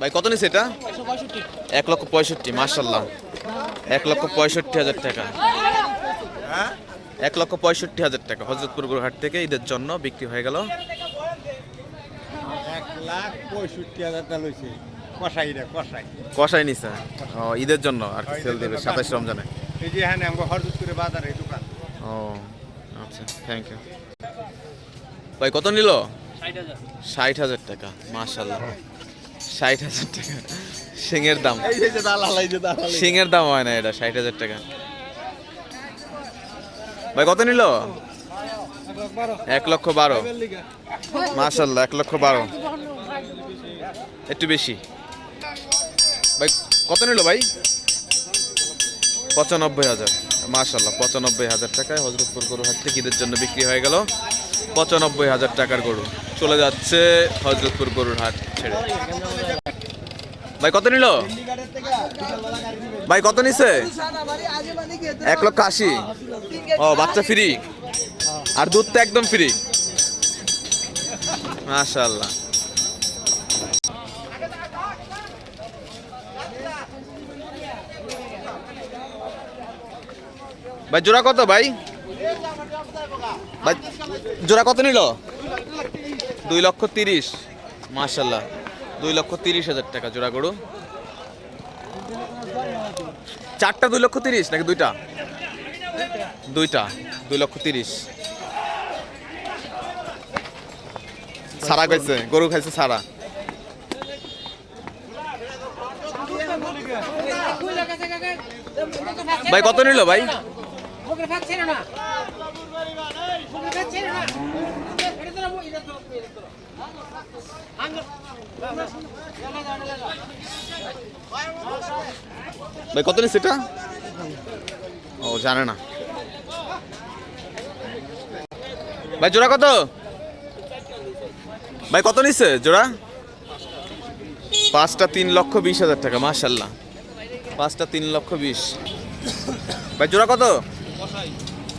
ভাই কত নিছে এটা? এক লক্ষ পঁয়ষট্টি মার্শাল্লাহ এক লক্ষ পঁয়ষট্টি হাজার টাকা। এক লক্ষ পঁয়ষট্টি হাজার টাকা। হজরতপুর হাট থেকে ঈদের জন্য বিক্রি হয়ে গেল। এক লাখ পঁয়ষট্টি হাজারটা লইছে। কষাই নিছে? ঈদের জন্য আর কি সেল দেবে সাতাশ রমজানে? এই যে হ্যাঁ আমাকে হরদুপুরে বাজারে দোকান। ও আচ্ছা থ্যাংক ইউ ভাই কত নিল? ষাট হাজার। টাকা মার্শাল্লাহ ষাট হাজার টাকা। সিংয়ের দাম। সিংয়ের দাম হয় না এটা ষাট হাজার টাকা। ভাই কত নিল? এক লক্ষ বারো। মার্শাল্লাহ এক লক্ষ বারো। একটু বেশি। ভাই কত নিল ভাই? পঁচানব্বই হাজার। মার্শাল্লাহ পঁচানব্বই হাজার টাকায় হজরতপুর গরু হাট থেকে ঈদের জন্য বিক্রি হয়ে গেল। পঁচানব্বই হাজার টাকার গরু। চলে যাচ্ছে হজরতপুর গরুর হাট ছেড়ে। ভাই, কত নিল? ভাই, কত নিছে? এক লক্ষ আশি। ও, বাচ্চা ফ্রি আর দুধ তো একদম ফ্রি মাশাল্লাহ ভাই, জোড়া কত ভাই ভাই? জোড়া কত নিল? দুই লক্ষ তিরিশ। মাশাল্লাহ। দুই লক্ষ তিরিশ হাজার টাকা জোড়া গরু। চারটা দুই লক্ষ তিরিশ নাকি দুইটা? দুইটা, দুই লক্ষ তিরিশ। সারা খাইছে, গরু খাইছে সারা। ভাই, কত নিল ভাই? ভাই, কত নিচ্ছে এটা? ও, জানে না। ভাই, জোড়া কত? ভাই, কত নিচ্ছে জোড়া? পাঁচটা তিন লক্ষ বিশ হাজার টাকা মাশাল্লাহ পাঁচটা তিন লক্ষ বিশ। ভাই, জোড়া কত?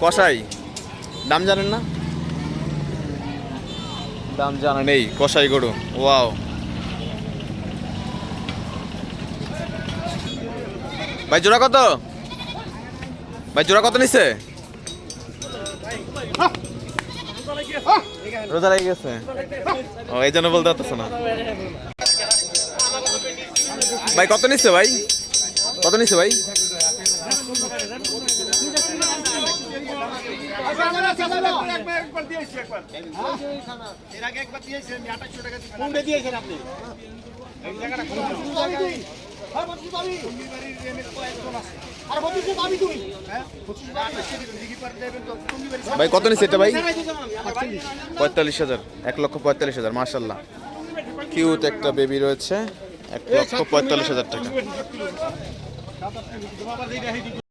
কষাই দাম জানেন না? দাম জানা নেই। কষাই গরু। ওয়াও। ভাই জোড়া কত? ভাই জোড়া কত নিছে? রোজা লেগে গেছে। ও এই জন্য বলতে পারতেছে না। ভাই কত নিচ্ছে ভাই? কত নিচ্ছে ভাই? ভাই, কত নিচ্ছে এটা ভাই? পঁয়তাল্লিশ হাজার, এক লক্ষ পঁয়তাল্লিশ হাজার মার্শাল্লাহ কিউট একটা বেবি রয়েছে, এক লক্ষ পঁয়তাল্লিশ হাজার টাকা।